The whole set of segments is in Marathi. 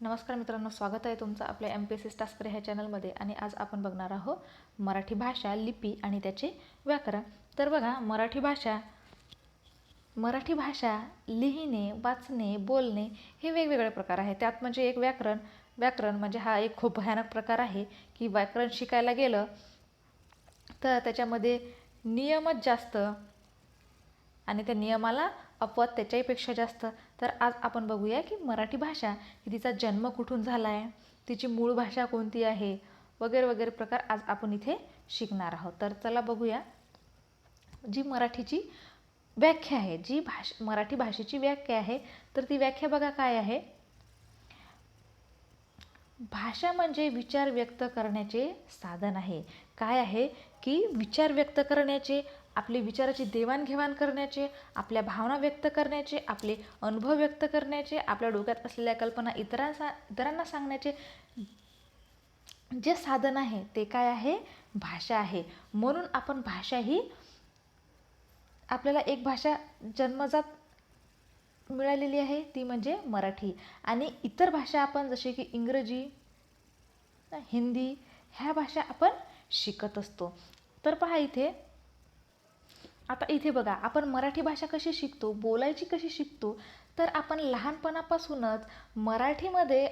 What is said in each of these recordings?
नमस्कार मित्रांनो स्वागत आहे तुमचं आपल्या एम पी एस सी टास्कर ह्या चॅनलमध्ये आणि आज आपण बघणार आहोत मराठी भाषा लिपी आणि त्याचे व्याकरण. तर बघा मराठी भाषा मराठी भाषा लिहिणे वाचणे बोलणे हे वेगवेगळे प्रकार आहे त्यात म्हणजे एक व्याकरण व्याकरण म्हणजे हा एक खूप भयानक प्रकार आहे की व्याकरण शिकायला गेलं तर त्याच्यामध्ये नियमच जास्त आणि त्या नियमाला अपवाद त्याच्याहीपेक्षा जास्त. तर आज आपण बघूया की मराठी भाषा ही तिचा जन्म कुठून झाला आहे तिची मूळ भाषा कोणती आहे वगैरे वगैरे प्रकार आज आपण इथे शिकणार आहोत. तर चला बघूया. जी मराठीची व्याख्या आहे जी भाष मराठी भाषेची व्याख्या आहे तर ती व्याख्या बघा काय आहे? भाषा म्हणजे विचार व्यक्त करण्याचे साधन आहे. काय आहे? की विचार व्यक्त करण्याचे आपले विचाराची देवाणघेवाण करण्याचे आपल्या भावना व्यक्त करण्याचे आपले अनुभव व्यक्त करण्याचे आपल्या डोक्यात असलेल्या कल्पना इतरांसा इतरांना सांगण्याचे जे साधन आहे ते काय आहे? भाषा आहे. म्हणून आपण भाषा ही आपल्याला एक भाषा जन्मजात मिळालेली आहे ती म्हणजे मराठी. आणि इतर भाषा आपण जसे की इंग्रजी हिंदी ह्या भाषा आपण शिकत असतो. तर पहा इथे आता इथे बघा आपण मराठी भाषा कशी शिकतो बोलायची कशी शिकतो तर आपण लहानपणापासूनच मराठीमध्ये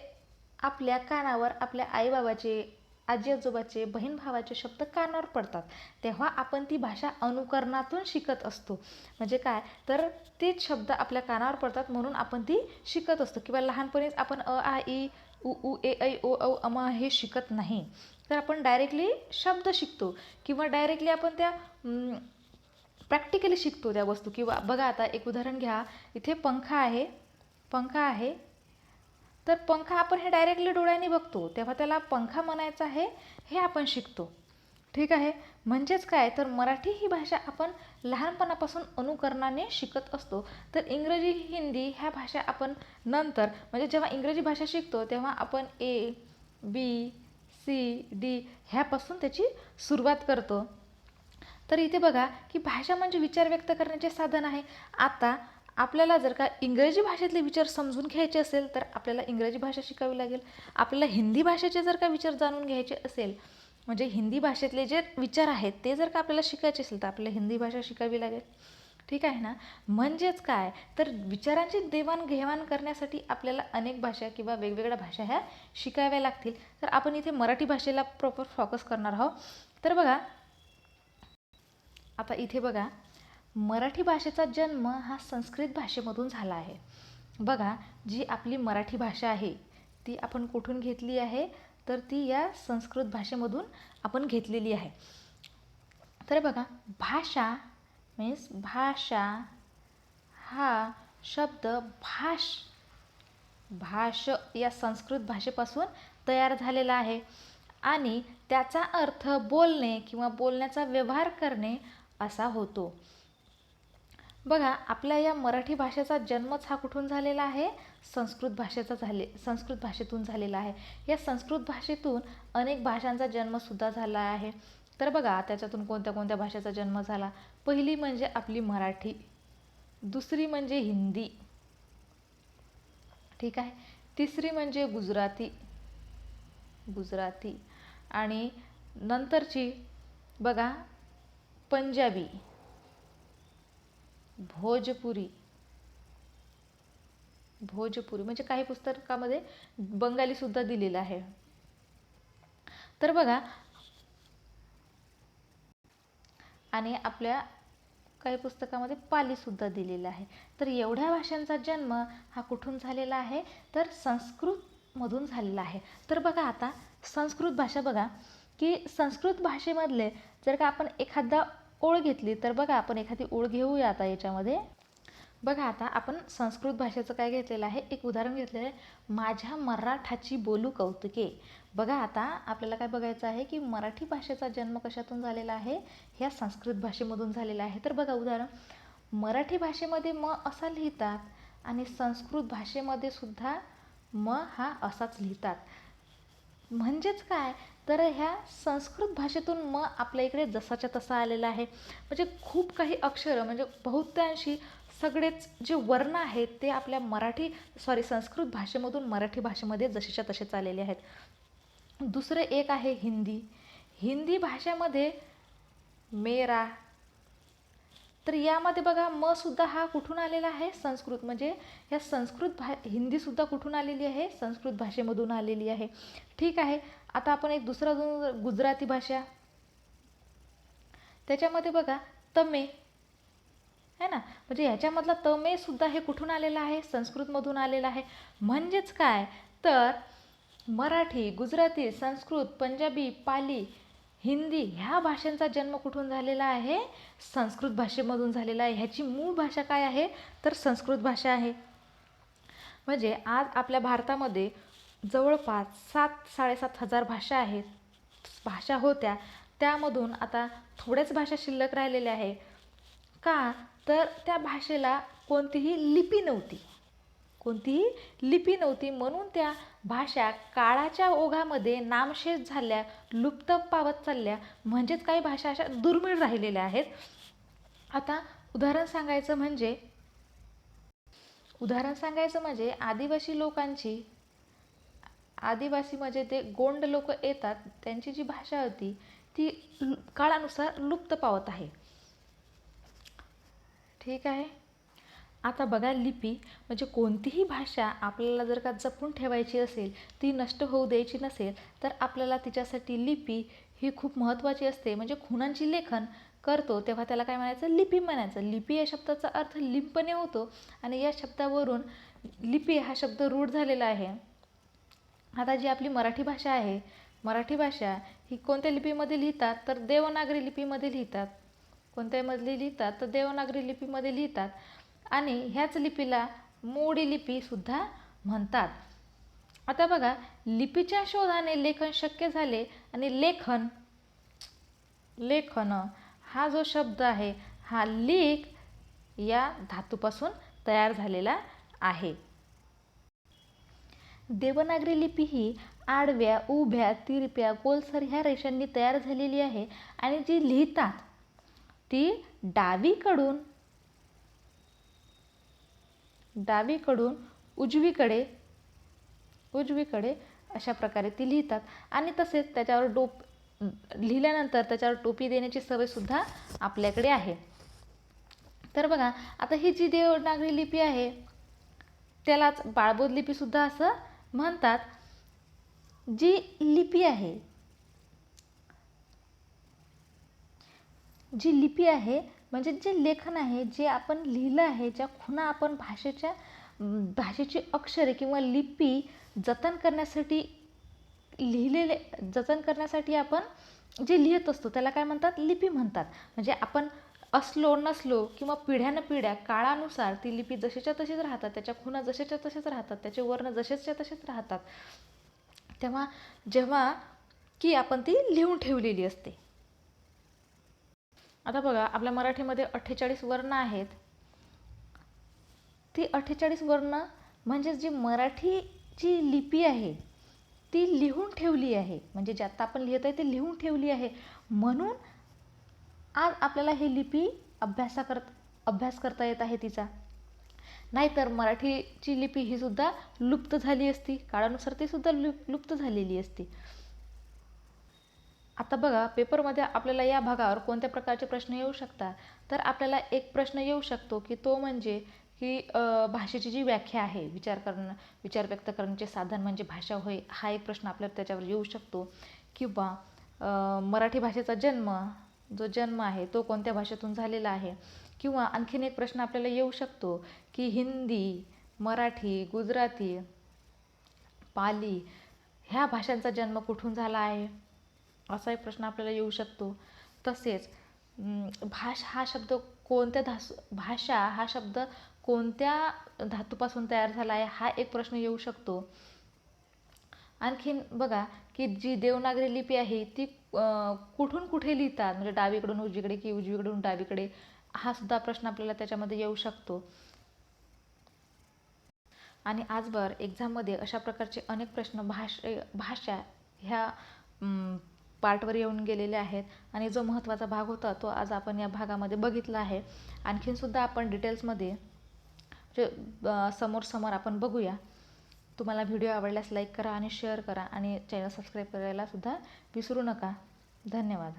आपल्या कानावर आपल्या आईबाबाचे आजी आजोबाचे बहीण भावाचे शब्द कानावर पडतात. तेव्हा आपण ती भाषा अनुकरणातून शिकत असतो. म्हणजे काय? तर तेच शब्द आपल्या कानावर पडतात म्हणून आपण ती शिकत असतो. किंवा लहानपणीच आपण अ आ ई उ उ ए ऐ ओ औ अम हे शिकत नाही. तर आपण डायरेक्टली शब्द शिकतो. किंवा डायरेक्टली आपण त्या प्रॅक्टिकली शिकतो त्या वस्तू. किंवा बघा आता एक उदाहरण घ्या. इथे पंखा आहे. पंखा आहे. तर पंखा आपण हे डायरेक्टली डोळ्यांनी बघतो. तेव्हा त्याला पंखा म्हणायचं आहे हे आपण शिकतो. ठीक आहे? म्हणजेच काय? तर मराठी ही भाषा आपण लहानपणापासून अनुकरणाने शिकत असतो. तर इंग्रजी हिंदी ह्या भाषा आपण नंतर म्हणजे जेव्हा इंग्रजी भाषा शिकतो तेव्हा आपण ए बी सी डी ह्यापासून त्याची सुरुवात करतो. तर इथे बघा की भाषा म्हणजे विचार व्यक्त करण्याचे साधन आहे. आता आपल्याला जर का इंग्रजी भाषेतले विचार समजून घ्यायचे असेल तर आपल्याला इंग्रजी भाषा शिकावी लागेल. आपल्याला हिंदी भाषेचे जर का विचार जाणून घ्यायचे असेल म्हणजे हिंदी भाषेतले जे विचार आहेत ते जर का आपल्याला शिकायचे असेल तर आपल्याला हिंदी भाषा शिकावी लागेल. ठीक आहे ना? म्हणजेच काय? तर विचारांची देवाणघेवाण करण्यासाठी आपल्याला अनेक भाषा किंवा वेगवेगळ्या भाषा ह्या शिकाव्या लागतील. तर आपण इथे मराठी भाषेला प्रॉपर फोकस करणार आहोत. तर बघा आता इथे बघा मराठी भाषेचा जन्म हा संस्कृत भाषेमधून झाला आहे. बघा जी आपली मराठी भाषा आहे ती आपण कुठून घेतली आहे? तर ती या संस्कृत भाषेमधून आपण घेतलेली आहे. तर बघा भाषा मीन्स भाषा हा शब्द भाष भाष या संस्कृत भाषेपासून तयार झालेला आहे. आणि त्याचा अर्थ बोलणे किंवा बोलण्याचा व्यवहार करणे असा होतो. बघा आपल्या या मराठी भाषेचा जन्मच हा कुठून झालेला आहे? संस्कृत भाषेचा झाले संस्कृत भाषेतून झालेला आहे. या संस्कृत भाषेतून अनेक भाषांचा जन्मसुद्धा झाला आहे. तर बघा त्याच्यातून कोणत्या कोणत्या भाषेचा जन्म झाला? पहिली म्हणजे आपली मराठी दुसरी म्हणजे हिंदी. ठीक आहे? तिसरी म्हणजे गुजराती गुजराती. आणि नंतरची बघा पंजाबी भोजपुरी भोजपुरी म्हणजे काही पुस्तकामध्ये बंगालीसुद्धा दिलेलं आहे. तर बघा आणि आपल्या काही पुस्तकामध्ये पालीसुद्धा दिलेलं आहे. तर एवढ्या भाषांचा जन्म हा कुठून झालेला आहे? तर संस्कृतमधून झालेला आहे. तर बघा आता संस्कृत भाषा बघा की संस्कृत भाषेमधले जर का आपण एखादा ओळ घेतली तर बघा आपण एखादी ओळ घेऊया आता याच्यामध्ये. बघा आता आपण संस्कृत भाषेचं काय घेतलेलं आहे? एक उदाहरण घेतलेलं आहे. माझ्या मराठाची बोलू कौतुके. बघा आता आपल्याला काय बघायचं आहे की मराठी भाषेचा जन्म कशातून झालेला आहे? ह्या संस्कृत भाषेमधून झालेला आहे. तर बघा उदाहरण. मराठी भाषेमध्ये म असा लिहितात आणि संस्कृत भाषेमध्ये सुद्धा म हा असाच लिहितात. म्हणजेच काय? तर ह्या संस्कृत भाषेतून म आपल्या इकडे जसाच्या तसा आलेला आहे. म्हणजे खूप काही अक्षरं म्हणजे बहुतांशी सगळेच जे वर्ण आहेत ते आपल्या मराठी सॉरी संस्कृत भाषेमधून मराठी भाषेमध्ये जसेच्या तसेच आलेले आहेत. दुसरं एक आहे हिंदी. हिंदी भाषेमध्ये मेरा तर यामध्ये बघा म सुद्धा हा कुठून आलेला आहे? संस्कृत. म्हणजे या संस्कृत भा हिंदीसुद्धा कुठून आलेली आहे? संस्कृत भाषेमधून आलेली आहे. ठीक आहे. आता आपण एक दुसरा गुजराती भाषा त्याच्यामध्ये बघा तमे. है ना? म्हणजे ह्याच्यामधला तमे सुद्धा हे कुठून आलेलं आहे? संस्कृतमधून आलेलं आहे. म्हणजेच काय? तर मराठी गुजराती संस्कृत पंजाबी पाली हिंदी ह्या भाषांचा जन्म कुठून झालेला आहे? संस्कृत भाषेमधून झालेला आहे. ह्याची मूळ भाषा काय आहे? तर संस्कृत भाषा आहे. म्हणजे आज आपल्या भारतामध्ये जवळपास सात साडेसात हजार भाषा आहेत. भाषा होत्या. त्यामधून आता थोड्याच भाषा शिल्लक राहिलेल्या आहे. का? तर त्या भाषेला कोणतीही लिपी नव्हती. कोणतीही लिपी नव्हती. म्हणून त्या भाषा काळाच्या ओघामध्ये नामशेष झाल्या लुप्त पावत चालल्या. म्हणजेच काही भाषा अशा दुर्मिळ राहिलेल्या आहेत. आता उदाहरण सांगायचं म्हणजे उदाहरण सांगायचं म्हणजे आदिवासी लोकांची आदिवासी म्हणजे ते गोंड लोक येतात त्यांची जी भाषा होती ती लु- काळानुसार लुप्त पावत आहे. ठीक आहे? आता बघा लिपी म्हणजे कोणतीही भाषा आपल्याला जर का जपून ठेवायची असेल ती नष्ट होऊ द्यायची नसेल तर आपल्याला तिच्यासाठी लिपी ही खूप महत्त्वाची असते. म्हणजे खुणांची लेखन करतो तेव्हा त्याला काय म्हणायचं? लिपी म्हणायचं. लिपी या शब्दाचा अर्थ लिंपणे होतो. आणि या शब्दावरून लिपी हा शब्द रूढ झालेला आहे. आता जी आपली मराठी भाषा आहे मराठी भाषा ही कोणत्या लिपीमध्ये लिहितात? तर देवनागरी लिपीमध्ये लिहितात. कोणत्यामधली लिहितात? तर देवनागरी लिपीमध्ये लिहितात. आणि ह्याच लिपीला मोडी लिपीसुद्धा म्हणतात. आता बघा लिपीच्या शोधाने लेखन शक्य झाले आणि लेखन लेखन हा जो शब्द आहे हा लेख या धातूपासून तयार झालेला आहे. देवनागरी लिपी ही आडव्या उभ्या तिरप्या गोलसर ह्या रेषांनी तयार झालेली आहे आणि जी लिहितात ती डावीकडून डावीकडून उजवीकडे उजवीकडे अशा प्रकारे ती लिहितात. आणि तसेच त्याच्यावर डोप लिहिल्यानंतर त्याच्यावर टोपी देण्याची सवयसुद्धा आपल्याकडे आहे. तर बघा आता ही जी देवनागरी लिपी आहे त्यालाच बाळबोध लिपीसुद्धा असं म्हणतात. जी लिपी आहे जी लिपी आहे म्हणजे जे लेखन आहे जे आपण लिहिलं आहे ज्या खुणा आपण भाषेच्या भाषेची अक्षरे किंवा लिपी जतन करण्यासाठी लिहिलेले जतन करण्यासाठी आपण जे लिहित असतो त्याला काय म्हणतात? लिपी म्हणतात. म्हणजे आपण असलो नसलो किंवा पिढ्यानं पिढ्या काळानुसार ती लिपी जशीच्या तशीच राहतात त्याच्या खुणा जशाच्या तसेच राहतात त्याचे वर्ण जसेच्या तसेच राहतात. तेव्हा जेव्हा की आपण ती लिहून ठेवलेली असते. आता बघा आपल्या मराठीमध्ये अठ्ठेचाळीस वर्ण आहेत. ती अठ्ठेचाळीस वर्ण म्हणजेच जी मराठीची लिपी आहे ती लिहून ठेवली आहे. म्हणजे जे आत्ता आपण लिहित आहे ते लिहून ठेवली आहे. म्हणून आज आपल्याला ही लिपी अभ्यासा करत अभ्यास करता येत आहे तिचा. नाहीतर मराठीची लिपी ही सुद्धा लुप्त झाली असती. काळानुसार ती सुद्धा लुप लुप्त झालेली असती. आता बघा पेपरमध्ये आपल्याला या भागावर कोणत्या प्रकारचे प्रश्न येऊ शकतात? तर आपल्याला एक प्रश्न येऊ शकतो की तो म्हणजे की भाषेची जी व्याख्या आहे विचार करणं विचार व्यक्त करण्याचे साधन म्हणजे भाषा होय हा एक प्रश्न आपल्याला त्याच्यावर येऊ शकतो. किंवा मराठी भाषेचा जन्म जो जन्म आहे तो कोणत्या भाषेतून झालेला आहे? किंवा आणखीन एक प्रश्न आपल्याला येऊ शकतो की हिंदी मराठी गुजराती पाली ह्या भाषांचा जन्म कुठून झाला आहे? असा एक प्रश्न आपल्याला येऊ शकतो. तसेच भाष हा शब्द कोणत्या धास भाषा हा शब्द कोणत्या धातूपासून तयार झाला आहे हा एक प्रश्न येऊ शकतो. आणखीन बघा की जी देवनागरी लिपी आहे ती कुठून कुठे लिहितात? म्हणजे डावीकडून उजवीकडे की उजवीकडून डावीकडे? हा सुद्धा प्रश्न आपल्याला त्याच्यामध्ये येऊ शकतो. आणि आजवर एक्झाममध्ये अशा प्रकारचे अनेक प्रश्न भाष भाषा ह्या पार्टवर येऊन गेलेले आहेत. आणि जो महत्त्वाचा भाग होता तो आज आपण या भागामध्ये बघितला आहे. आणखीनसुद्धा आपण डिटेल्समध्ये जे म्हणजे, समोर समोर आपण बघूया. तुम्हाला व्हिडिओ आवडल्यास लाईक करा आणि शेअर करा. आणि चॅनल सबस्क्राईब करायला सुद्धा विसरू नका. धन्यवाद.